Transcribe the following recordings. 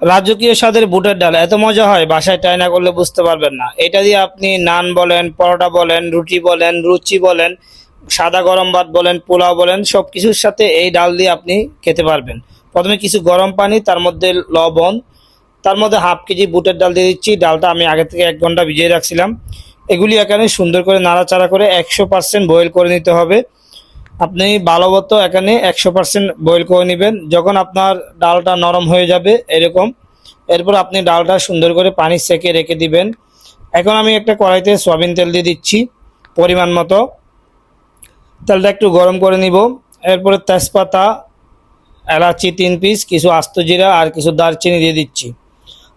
রাজকীয় স্বাদের বুটের ডাল, এত মজা হয়, বাসায় ট্রাই না করলে বুঝতে পারবেন না। এটা দিয়ে আপনি নান বলেন, পরোটা বলেন, রুটি বলেন, রুচি বলেন, সাদা গরম ভাত বলেন, পোলাও বলেন সব কিছুর সাথে এই ডাল দিয়ে আপনি খেতে পারবেন। প্রথমে কিছু গরম পানি, তার মধ্যে লবণ, তার মধ্যে হাফ কেজি বুটের ডাল দিয়ে দিচ্ছি। ডালটা আমি আগে থেকে এক ঘণ্টা ভিজিয়ে রাখছিলাম। এগুলি এখানে সুন্দর করে নাড়াচাড়া করে একশো পার্সেন্ট বয়েল করে নিতে হবে। আপনি ভালোমতো এখানে একশো পার্সেন্ট বয়েল করে নেবেন। যখন আপনার ডালটা নরম হয়ে যাবে এরকম, এরপর আপনি ডালটা সুন্দর করে পানি সেকে রেখে দিবেন। এখন আমি একটা কড়াইতে সয়াবিন তেল দিয়ে দিচ্ছি পরিমাণ মতো। তেলটা একটু গরম করে নিব। এরপরে তেজপাতা, এলাচি তিন পিস কিছু আস্ত জিরা আর কিছু দারচিনি দিয়ে দিচ্ছি।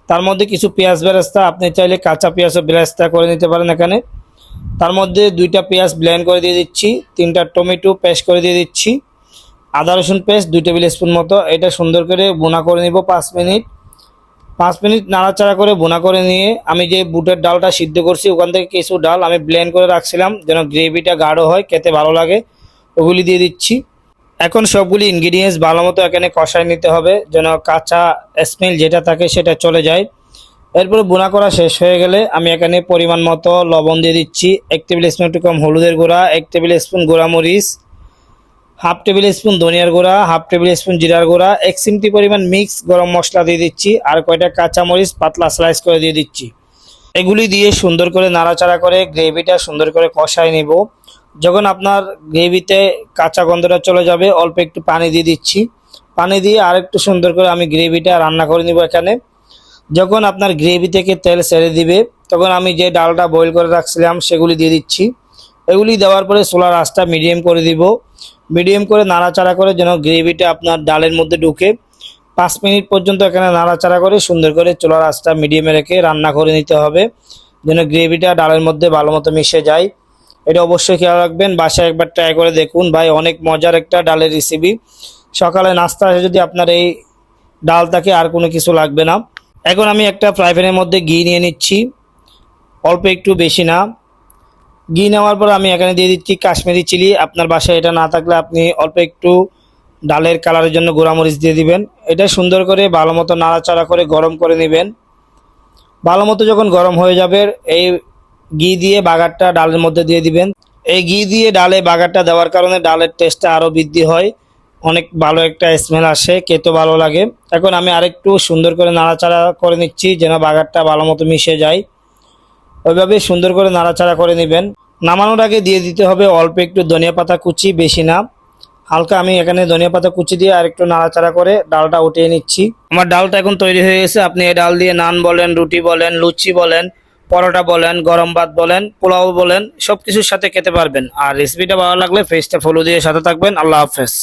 তার মধ্যে কিছু পেঁয়াজ বেরেস্তা, আপনি চাইলে কাঁচা পেঁয়াজও বেরেস্তা করে নিতে পারেন এখানে। তার মধ্যে দুইটা পেঁয়াজ ব্লেন্ড করে দিয়ে দিচ্ছি, তিনটা টমেটো পেস্ট করে দিয়ে দিচ্ছি, আদা রসুন পেস্ট দুই টেবিল স্পুন মতো। এটা সুন্দর করে বোনা করে নিব পাঁচ মিনিট। পাঁচ মিনিট নাড়াচাড়া করে বোনা করে নিয়ে আমি যে বুটের ডালটা সিদ্ধ করছি, ওখান থেকে কিছু ডাল আমি ব্লেন্ড করে রাখছিলাম, যেন গ্রেভিটা গাঢ় হয়, খেতে ভালো লাগে। ওগুলি দিয়ে দিচ্ছি। এখন সবগুলি ইনগ্রিডিয়েন্টস ভালো মতো এখানে কষায় নিতে হবে, যেন কাঁচা স্মেল যেটা থাকে সেটা চলে যায়। এরপরে বোনা করা শেষ হয়ে গেলে আমি এখানে পরিমাণ মতো লবণ দিয়ে দিচ্ছি। এক টেবিল স্পুন একটু কম হলুদের গুঁড়া, এক টেবিল স্পুন গোড়ামরিচ হাফ টেবিল স্পুন ধনিয়ার গুঁড়া, হাফ টেবিল স্পুন জিরার গুঁড়া, এক চিমটি পরিমাণ মিক্স গরম মশলা দিয়ে দিচ্ছি আর কয়টা কাঁচামরিচ পাতলা স্লাইস করে দিয়ে দিচ্ছি। এগুলি দিয়ে সুন্দর করে নাড়াচাড়া করে গ্রেভিটা সুন্দর করে কষায় নেব। যখন আপনার গ্রেভিতে কাঁচা গন্ধটা চলে যাবে, অল্প একটু পানি দিয়ে দিচ্ছি। পানি দিয়ে আরেকটু সুন্দর করে আমি গ্রেভিটা রান্না করে নিব এখানে। যখন আপনার গ্রেভি থেকে তেল ছেড়ে দিবে, তখন আমি যে ডালটা বয়েল করে রাখছিলাম সেগুলি দিয়ে দিচ্ছি। এগুলি দেওয়ার পরে সোলার আঁচটা মিডিয়াম করে দিব। মিডিয়াম করে নাড়াচাড়া করে যেন গ্রেভিটা আপনার ডালের মধ্যে ঢুকে। পাঁচ মিনিট পর্যন্ত এখানে নাড়াচাড়া করে সুন্দর করে চুলার আঁচটা মিডিয়ামে রেখে রান্না করে নিতে হবে। যেন গ্রেভিটা ডালের মধ্যে ভালো মতো মিশে যায়। এটা অবশ্যই খেয়াল রাখবেন। বাসায় একবার ট্রাই করে দেখুন। ভাই, অনেক মজার একটা ডালের রেসিপি সকালে নাস্তা যদি আপনার এই ডাল থাকে আর কোনো কিছু লাগবে না। এখন আমি একটা ফ্রাই প্যানের মধ্যে ঘি নিয়ে নিচ্ছি। অল্প একটু বেশি না। ঘি নেওয়ার পর আমি এখানে দিয়ে দিচ্ছি কাশ্মীরি চিলি। আপনার বাসায় এটা না থাকলে আপনি অল্প একটু ডালের কালারের জন্য গোড়ামরিচ দিয়ে দিবেন। এটা সুন্দর করে ভালো মতো নাড়াচাড়া করে গরম করে নেবেন। ভালো মতো যখন গরম হয়ে যাবে, এই ঘি দিয়ে বাগারটা ডালের মধ্যে দিয়ে দিবেন। এই ঘি দিয়ে ডালে বাগারটা দেওয়ার কারণে ডালের টেস্টটা আরও বৃদ্ধি হয়। অনেক ভালো একটা স্মেল আসে, খেতে ভালো লাগে। এখন আমি আরেকটু সুন্দর করে নাড়াচাড়া করে নিচ্ছি, যেন বাগারটা ভালো মতো মিশে যায়। ওইভাবে সুন্দর করে নাড়াচাড়া করে নেবেন। নামানোর আগে দিয়ে দিতে হবে অল্প একটু ধনিয়া পাতা কুচি, বেশি না। হালকা আমি এখানে ধনিয়া পাতা কুচি দিয়ে আর একটু নাড়াচাড়া করে ডালটা উঠিয়ে নিচ্ছি। আমার ডালটা এখন তৈরি হয়ে গেছে। আপনি এই ডাল দিয়ে নান বলেন, রুটি বলেন, লুচি বলেন, পরোটা বলেন, গরম ভাত বলেন, পোলাও বলেন সব কিছুর সাথে খেতে পারবেন। আর রেসিপিটা ভালো লাগলে ফেসটা ফলো দিয়ে সাথে থাকবেন। আল্লাহ হাফেজ।